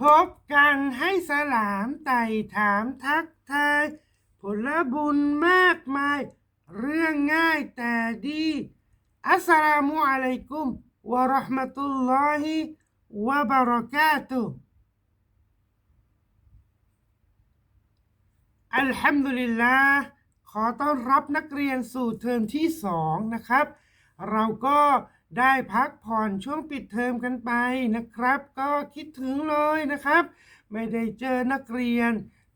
พบกันให้สลามไต่ถามทักทาย ผลบุญมากมาย เรื่องง่ายแต่ดี อัสสลามุอะลัยกุมวะราะห์มะตุลลอฮิวะบะเราะกาตุอัลฮัมดุลิลลาห์ขอต้อนรับนักเรียนสู่เทอมที่สองนะครับ เราก็ ได้พักผ่อนช่วงปิดเทอมกันไปนะครับ ก็คิดถึงเลยนะครับ ไม่ได้เจอนักเรียน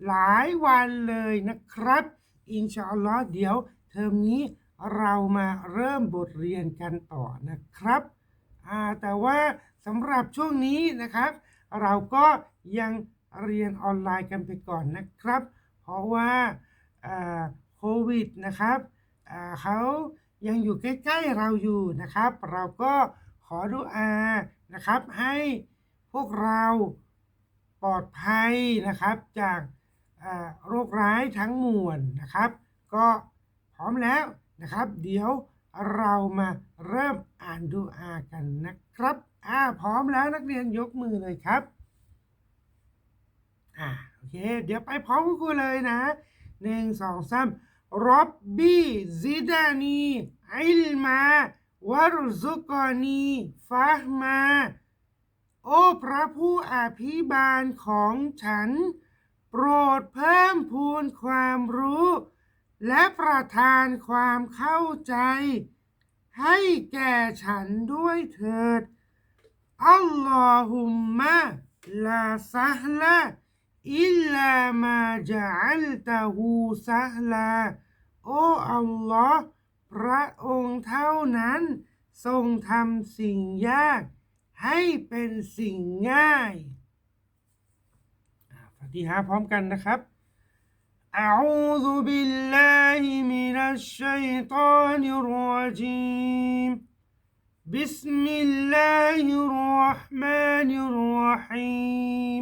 หลายวันเลยนะครับ อินชาอัลลอฮ์เดี๋ยวเทอมนี้เรามาเริ่มบทเรียนกันต่อนะครับแต่ว่าสำหรับช่วงนี้นะครับ เราก็ยังเรียนออนไลน์กันไปก่อนนะครับ เพราะว่าโควิดนะครับเขา ยังอยู่ใกล้ๆเราอยู่นะครับ เราก็ขอดุอานะครับ ให้พวกเราปลอดภัยนะครับจากโรคร้ายทั้งมวลนะครับ ก็พร้อมแล้วนะครับ เดี๋ยวเรามาเริ่มอ่านดูอากันนะครับอ่าพร้อมแล้วนักเรียนยกมือเลยครับอ่าโอเค เดี๋ยวไปพร้อมกับครูเลยนะหนึ่งสองสาม รับบีซิดานีอิลมาวารซุกอนีฟะห์มา โอ้พระผู้อภิบาลของฉัน โปรดเพิ่มพูนความรู้ และประทานความเข้าใจ ให้แก่ฉันด้วยเถิด อัลลอฮุมมะลาซะฮลา อิลลามาจัลตะฮูซะฮลา โอ้อัลลอฮ์พระองค์เท่านั้น ทรงทำสิ่งยาก ให้เป็นสิ่งง่ายอ่าฟาติฮะพร้อมกันนะครับ أعوذ بالله من الشيطان الرجيم بسم الله الرحمن الرحيم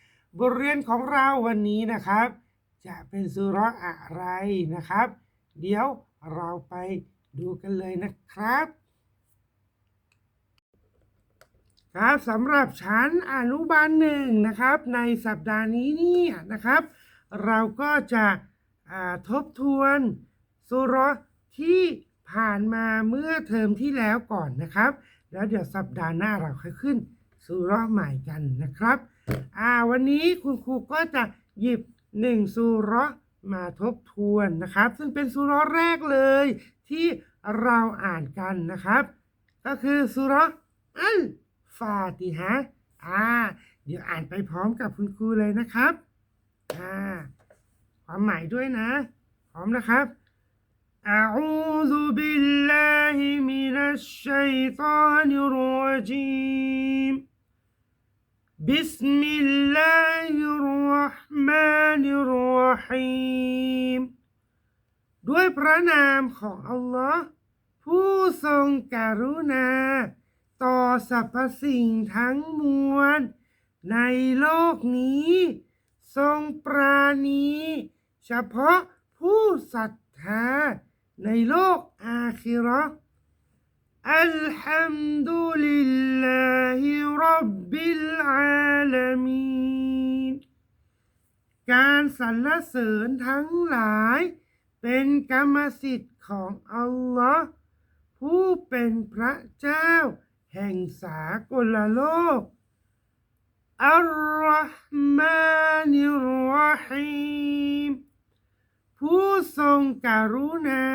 บทเรียนของเราวันนี้นะครับ จะเป็นสุเราะห์อะไรนะครับ เดี๋ยวเราไปดูกันเลยนะครับ ครับสำหรับชั้นอนุบาลหนึ่งนะครับ ในสัปดาห์นี้เนี่ยนะครับ เราก็จะทบทวนสุรที่ผ่านมาเมื่อเทอมที่แล้วก่อนนะครับ แล้วเดี๋ยวสัปดาห์หน้าเราค่อยขึ้นสุรใหม่กันนะครับ อ่าวันนี้คุณครูก็จะหยิบหนึ่งสุเราะห์มาทบทวนนะครับ ซึ่งเป็นสุเราะห์แรกเลยที่เราอ่านกันนะครับ ก็คือสุเราะห์อัลฟาติฮะอ่าเดี๋ยวอ่านไปพร้อมกับคุณครูเลยนะครับอ่าความหมายด้วยนะ พร้อมนะครับ أعوذ بالله من الشيطان الرجيم بسم الله الرحمن الرحيم ด้วยพระนามของอัลลอฮ์ผู้ทรงกรุณา ต่อสรรพสิ่งทั้งมวล ในโลกนี้ ทรงปราณี เฉพาะผู้ศรัทธา ในโลกอาคิเราะห์อั ลฮัมดุลิลลาฮิรับบิลอาลามีนการสรรเสริญทั้งหลาย เป็นกรรมสิทธิ์ของอัลลอฮ์ผู้เป็นพระเจ้า แห่งสากลโลกอัลรอฮ์มานิรรฮีมผู้ทรงกรุณา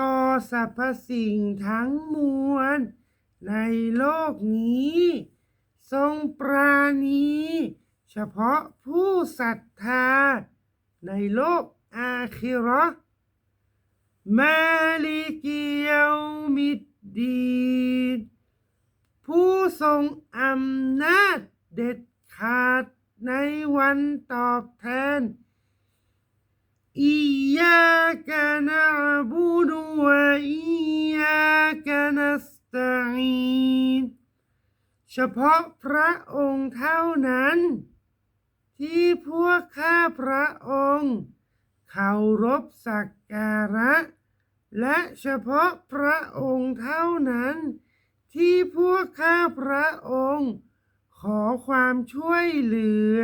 ต่อสรรพสิ่งทั้งมวล ในโลกนี้ ทรงปราณี เฉพาะผู้ศรัทธา ในโลกอาคิราะห์มาลิกิยามิดดีนผู้ทรงอำนาจเด็ดขาดในวันตอบแทน อียากะนะบูดุวะอียากะนัสตะอีนเฉพาะพระองค์เท่านั้น ที่พวกข้าพระองค์เคารพสักการะ และเฉพาะพระองค์เท่านั้น ที่พวกข้าพระองค์ ขอความช่วยเหลือ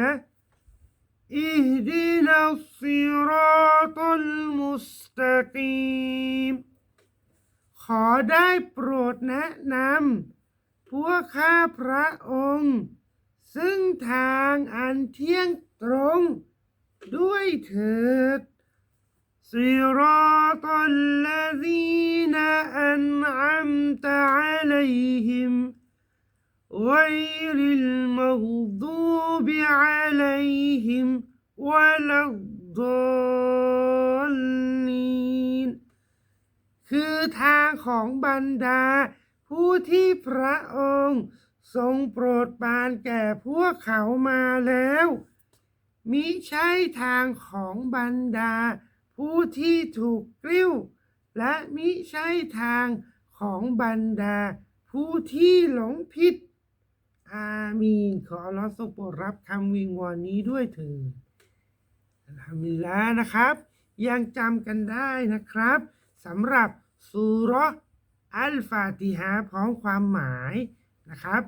อิฮดินัสซิรอตัลมุสตะกีม ขอได้โปรดแนะนำพวกข้าพระองค์ ซึ่งทางอันเที่ยงตรง ด้วยเถิด صراط الذين أنعمت عليهم غير المغضوب عليهم ولا الضالين คือทางของบรรดา ผู้ที่พระองค์ ทรงโปรดปรานแก่พวกเขามาแล้ว มิใช่ทางของบรรดา ผู้ที่ถูกกลิ้ว และมิใช่ทางของบรรดา ผู้ที่หลงผิด อามีนขออัลเราะห์ทรงโปรดรับคำวิงวอนนี้ด้วยเถิดอัลฮัมดุลิลลานะครับ ยังจำกันได้นะครับสำหรับซูรอัลฟาติฮะพร้อมความหมายนะครับ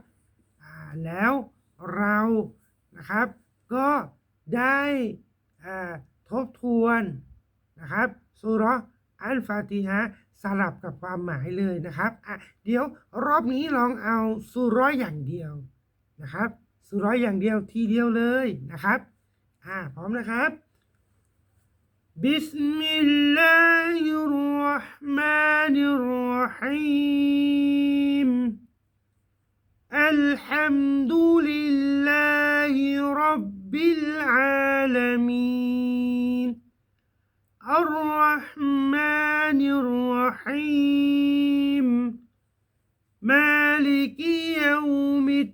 แล้วเรานะครับก็ได้ทบทวนนะครับซูรอัลฟาติฮะสลับกับความหมายเลยนะครับอะเดี๋ยวรอบนี้ลองเอาซูราะห์อย่างเดียว นะครับสุร้อยอย่างเดียวทีเดียวเลยนะครับ อ่า พร้อมนะครับบิสมิลลาฮิรราะห์มานิรราะฮีมอัลฮัมดุลิลลาฮิรับบิลอาลามีนอัลราะห์มานิรราะฮีมมาลิกยาวมิด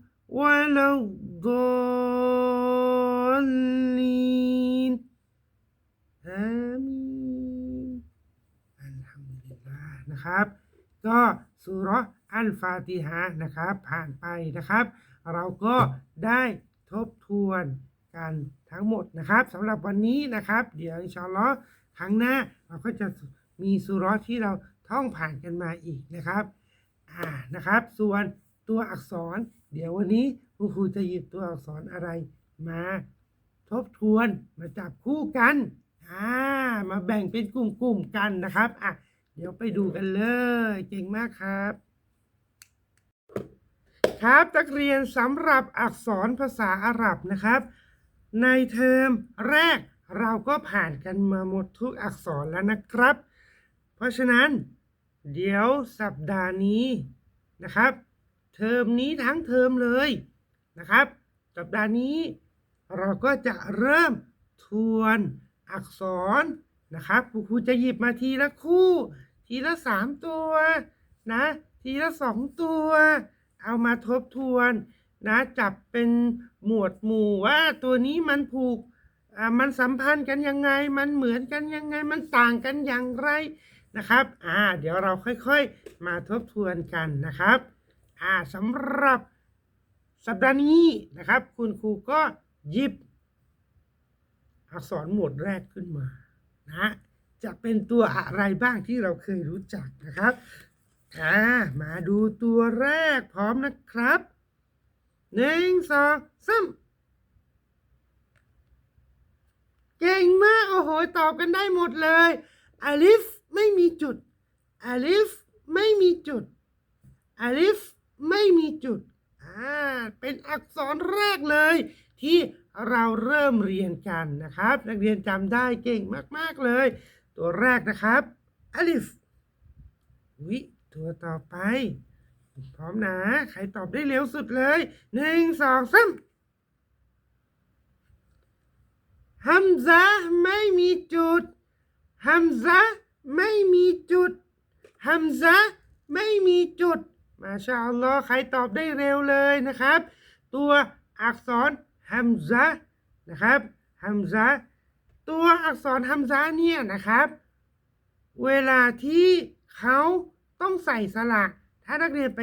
ولا الضالين آمين อัลฮัมดุลิลลาห์นะครับ ก็สุเราะห์อัลฟาติฮะห์นะครับ ผ่านไปนะครับ เราก็ได้ทบทวนกันทั้งหมดนะครับสำหรับวันนี้นะครับ เดี๋ยวอินชาอัลลอฮ์ครั้งหน้าเราก็จะมีสุเราะห์ที่เราท่องผ่านกันมาอีกนะครับอ่านะครับ ส่วนตัวอักษร เดี๋ยววันนี้คุณครูจะหยิบตัวอักษรอะไรมา ทบทวนมาจับคู่กันอ่ามาแบ่งเป็นกลุ่มๆกันนะครับอะเดี๋ยวไปดูกันเลยเก่งมากครับ ครับนักเรียนสำหรับอักษรภาษาอาหรับนะครับ ในเทอมแรกเราก็ผ่านกันมาหมดทุกอักษรแล้วนะครับ เพราะฉะนั้น เดี๋ยวสัปดาห์นี้นะครับ เทอมนี้ทั้งเทอมเลยนะครับ สัปดาห์นี้ เราก็จะเริ่มทวนอักษรนะครับครูครูจะหยิบมาทีละคู่ ทีละสามตัวนะ ทีละสองตัว เอามาทบทวนนะจับเป็นหมวดหมู่ว่าตัวนี้มันผูกมันสัมพันธ์กันยังไง มันเหมือนกันยังไง มันต่างกันอย่างไรนะครับ อ่า เดี๋ยวเราค่อยๆ มาทบทวนกันนะครับ อ่าสำหรับสัปดาห์นี้นะครับ คุณครูก็หยิบ อักษรหมวดแรกขึ้นมานะจะเป็นตัวอะไรบ้างที่เราเคยรู้จักนะครับอ่ามาดูตัวแรกพร้อมนะครับหนึ่งสองสามเก่งมาก โอ้โห ตอบกันได้หมดเลยอลิฟไม่มีจุดอลิฟไม่มีจุดอลิฟ ไม่มีจุด อ่า เป็นอักษรแรกเลย ที่เราเริ่มเรียนกันนะครับ นักเรียนจำได้เก่งมาก ๆ เลย ตัวแรกนะครับอลิฟวิตัวต่อไป พร้อมนะ ใครตอบได้เร็วสุดเลยหนึ่งสองสามฮัมซะไม่มีจุดฮัมซะไม่มีจุดฮัมซะไม่มีจุด มาชาอัลลอฮ์ใครตอบได้เร็วเลยนะครับ ตัวอักษรฮัมซะนะครับฮัมซะตัวอักษรฮัมซะเนี่ยนะครับ เวลาที่เขาต้องใส่สระถ้านักเรียนไป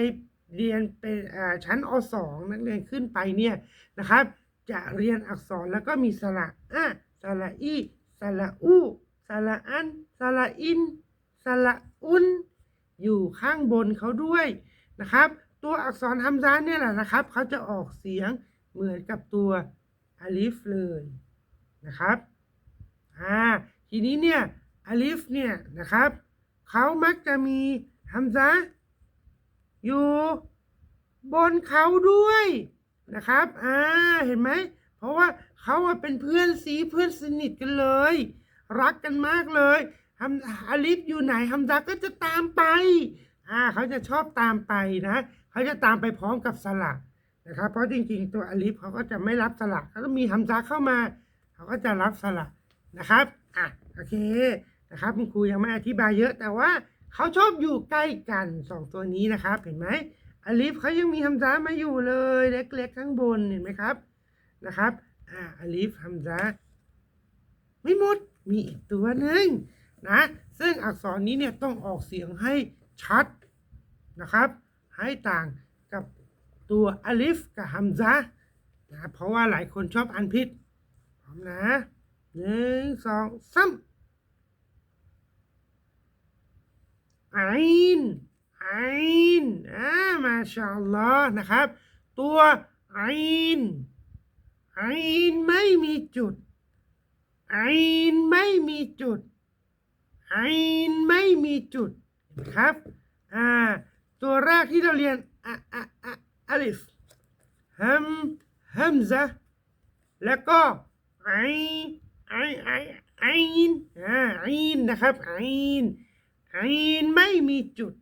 เรียนเป็นชั้นอสองนักเรียนขึ้นไปเนี่ยนะครับ จะเรียนอักษรแล้วก็มีสระอะสระอีสระอูสระอันสระอินสระอุนอยู่ข้างบนเขาด้วย นะครับ ตัวอักษรฮัมซาเนี่ยแหละนะครับเขาจะออกเสียงเหมือนกับตัวอาลิฟเลยนะครับอ่าทีนี้เนี่ยอาลิฟเนี่ยนะครับเขามักจะมีฮัมซาอยู่บนเขาด้วยนะครับอ่าเห็นไหมเพราะว่าเขาเป็นเพื่อนสีเพื่อนสนิทกันเลย รักกันมากเลยฮัมอาลิฟอยู่ไหนฮัมซาก็จะตามไป อ่าเขาจะชอบตามไปนะเขาจะตามไปพร้อมกับสลักนะครับเพราะจริง ๆ ตัวอลิฟเขาก็จะไม่รับสลักเขาต้องมีฮัมซาเข้ามาเขาก็จะรับสลักนะครับอะโอเคนะครับคุณครูยังไม่อธิบายเยอะ แต่ว่าเขาชอบอยู่ใกล้กันสองตัวนี้นะครับ เห็นไหมอลิฟเขายังมีฮัมซามาอยู่เลยเล็กๆข้างบนเห็นไหมครับนะครับอ่าอลิฟฮัมซาไม่หมดมีอีกตัวหนึ่งนะซึ่งอักษรนี้เนี่ยต้องออกเสียงให้ชัด นะครับให้ต่างกับตัวอลิฟกับฮัมซะนะเพราะว่าหลายคนชอบอ่านผิดพร้อมนะหนึ่งสองสามไอนไอนอ่ามาชาอัลลอฮ์นะครับ ตัวไอนไอนไม่มีจุดไอนไม่มีจุดไอนไม่มีจุดนะครับ อ่า ตัวแรกที่เราเรียนอะอะอะอลิฟฮัมฮัมซะแล้วก็ไอไอไอไอนอ่าไอนนะครับไอนไอนไม่มีจุด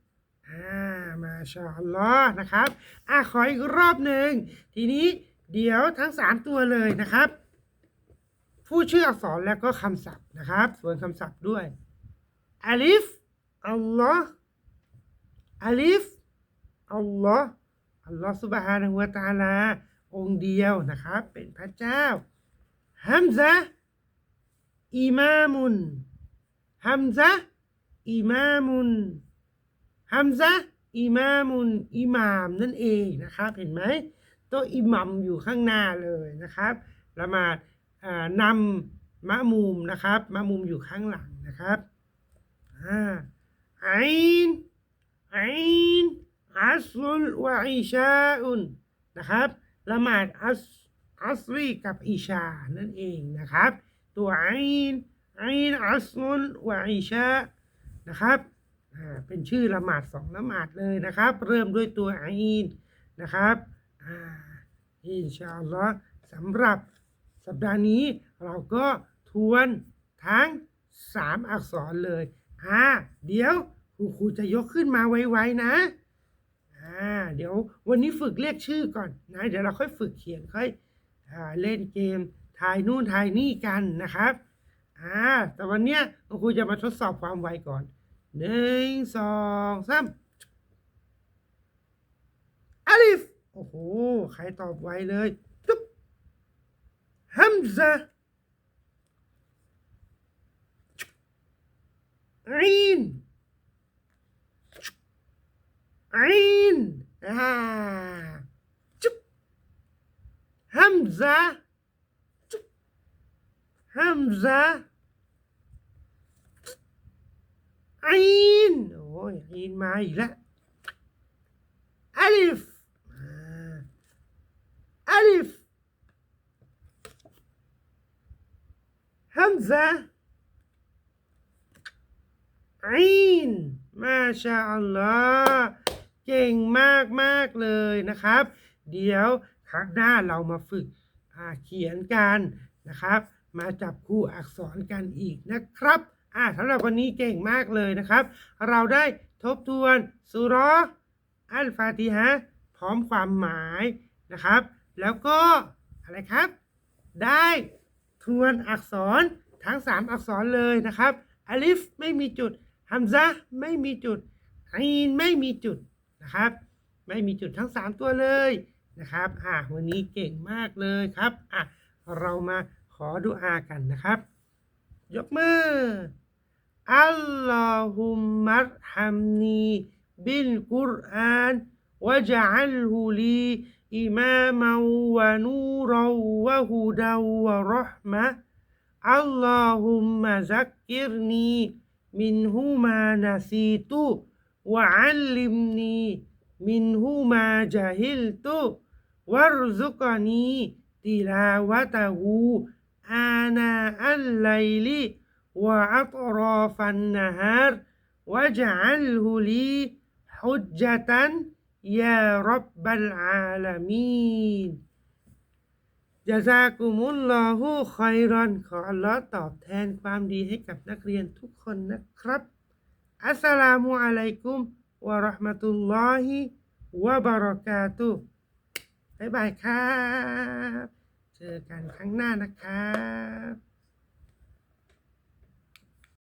อ่ามาชาอัลลอฮ์นะครับอ่าขออีกรอบหนึ่งทีนี้เดี๋ยวทั้งสามตัวเลยนะครับ ผู้ชื่ออักษรแล้วก็คำศัพท์นะครับ ส่วนคำศัพท์ด้วยอลิฟอัลลอฮ์ อลิฟอัลลอฮ์อัลลอฮ์สุบฮานะฮูวะตาลา องค์เดียวนะครับ เป็นพระเจ้าฮัมซะอิมามุนฮัมซะอิมามุนฮัมซะอิมามุนอิหมามนั่นเองนะครับ เห็นไหมตัวอิหมัมอยู่ข้างหน้าเลยนะครับละหมาดนำมะมุมนะครับมะมุมอยู่ข้างหลังนะครับอ่าไอน อนอัสลุลวะอิชาอุนนะครับละหมาดอัสอัสรีกับอิชานั่นเองนะครับ ตัวไอนไอนอัสลุลวะอิชานะครับอ่าเป็นชื่อละหมาดสองละหมาดเลยนะครับ เริ่มด้วยตัวไอนนะครับอินชาอัลลอฮ์สำหรับสัปดาห์นี้เราก็ทวนทั้งสามอักษรเลยอ่าเดี๋ยว คุณครูจะยกขึ้นมาไว้ๆนะอ่าเดี๋ยววันนี้ฝึกเรียกชื่อก่อนนะ เดี๋ยวเราค่อยฝึกเขียนค่อยอ่าเล่นเกมทายนู่นทายนี่กันนะครับอ่าแต่วันเนี้ยคุณครูจะมาทดสอบความไวก่อนหนึ่งสองสามอาลิฟโอ้โหใครตอบไวเลยจุ๊บฮัมซารีน عين. آه. ها شوف همزة. شوف همزة. عين. أوه عين معي لا. ألف. آه. ألف. همزة. عين. ما شاء الله. เก่งมากมากเลยนะครับ เดี๋ยวครั้งหน้าเรามาฝึกเขียนกันนะครับ มาจับคู่อักษรกันอีกนะครับอ่าสำหรับวันนี้เก่งมากเลยนะครับ เราได้ทบทวนสุราะห์อัลฟาติฮะพร้อมความหมายนะครับ แล้วก็อะไรครับ ได้ทวนอักษรทั้ง 3 อักษรเลยนะครับอลิฟไม่มีจุดฮัมซะไม่มีจุดอีนไม่มีจุด นะครับ ไม่มีจุดทั้ง 3 ตัวเลยนะครับอ่าวันนี้เก่งมากเลยครับอะเรามาขอดุอากันนะครับ ยกมืออัลลอฮุมมัรฮัมนีบิลกุรอานวะจัลฮุลีอิมามัวะนูรวะฮุดาวะรห์มะอัลลอฮุมมะซักกิรนีมินฮุมานาซีตุ วะอัลลิมนีมินฮุมาจาฮิลตุ وارزقني تلاوته آناء الليل وأطراف النهار واجعله لي حجة يا رب العالمين จาซากุมุลลอฮุคอยรอนขออัลลอฮ์ตอบแทนความดีให้กับนักเรียนทุกคนนะครับ อัสสลามุอะลัยกุมวะราะห์มะตุลลอฮิวะบะเราะกาตุบ๊ายบายครับ เจอกันครั้งหน้านะครับ